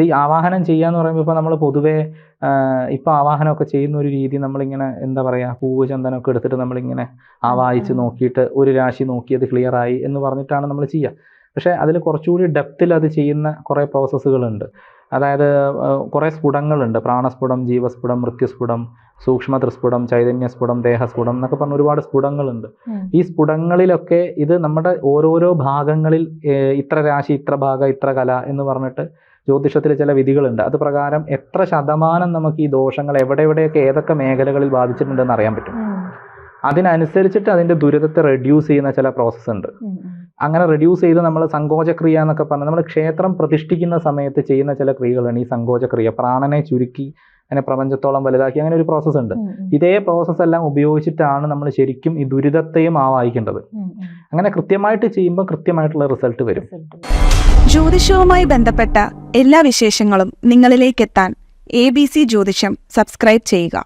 ഇത് ഈ ആവാഹനം ചെയ്യാന്ന് പറയുമ്പോൾ ഇപ്പോൾ നമ്മൾ പൊതുവേ ഇപ്പോൾ ആവാഹനമൊക്കെ ചെയ്യുന്ന ഒരു രീതി നമ്മളിങ്ങനെ എന്താ പറയുക പൂവ് ചന്ദനമൊക്കെ എടുത്തിട്ട് നമ്മളിങ്ങനെ ആവാഹിച്ച് നോക്കിയിട്ട് ഒരു രാശി നോക്കി അത് ക്ലിയർ ആയി എന്ന് പറഞ്ഞിട്ടാണ് നമ്മൾ ചെയ്യുക പക്ഷേ അതിൽ കുറച്ചുകൂടി ഡെപ്തിൽ അത് ചെയ്യുന്ന കുറേ പ്രോസസ്സുകളുണ്ട് അതായത് കുറേ സ്ഫുടങ്ങളുണ്ട്. പ്രാണസ്ഫുടം ജീവസ്ഫുടം മൃത്യുസ്ഫുടം സൂക്ഷ്മതൃസ്ഫുടം ചൈതന്യസ്ഫുടം ദേഹസ്ഫുടം എന്നൊക്കെ പറഞ്ഞ ഒരുപാട് സ്ഫുടങ്ങളുണ്ട്. ഈ സ്ഫുടങ്ങളിലൊക്കെ ഇത് നമ്മുടെ ഓരോരോ ഭാഗങ്ങളിൽ ഇത്ര രാശി ഇത്ര ഭാഗം ഇത്ര കല എന്ന് പറഞ്ഞിട്ട് ജ്യോതിഷത്തിൽ ചില വിധികളുണ്ട്. അത് പ്രകാരം എത്ര ശതമാനം നമുക്ക് ഈ ദോഷങ്ങൾ എവിടെ എവിടെയൊക്കെ ഏതൊക്കെ മേഖലകളിൽ ബാധിച്ചിട്ടുണ്ടെന്ന് അറിയാൻ പറ്റും. അതിനനുസരിച്ചിട്ട് അതിന്റെ ദുരിതത്തെ റെഡ്യൂസ് ചെയ്യുന്ന ചില പ്രോസസ്സ് ഉണ്ട്. അങ്ങനെ റെഡ്യൂസ് ചെയ്ത് നമ്മൾ സങ്കോചക്രിയ എന്നൊക്കെ പറഞ്ഞാൽ നമ്മൾ ക്ഷേത്രം പ്രതിഷ്ഠിക്കുന്ന സമയത്ത് ചെയ്യുന്ന ചില ക്രിയകളാണ് ഈ സങ്കോചക്രിയ. പ്രാണനെ ചുരുക്കി അങ്ങനെ പ്രപഞ്ചത്തോളം വലുതാക്കി അങ്ങനെ ഒരു പ്രോസസ്സ് ഉണ്ട്. ഇതേ പ്രോസസ്സ് എല്ലാം ഉപയോഗിച്ചിട്ടാണ് നമ്മൾ ശരിക്കും ഈ ദുരിതത്തെയും ആവാഹിക്കേണ്ടത്. അങ്ങനെ കൃത്യമായിട്ട് ചെയ്യുമ്പോൾ കൃത്യമായിട്ടുള്ള റിസൾട്ട് വരും. ജ്യോതിഷവുമായി ബന്ധപ്പെട്ട എല്ലാ വിശേഷങ്ങളും നിങ്ങളിലേക്കെത്താൻ എ ബി സി ജ്യോതിഷം സബ്സ്ക്രൈബ് ചെയ്യുക.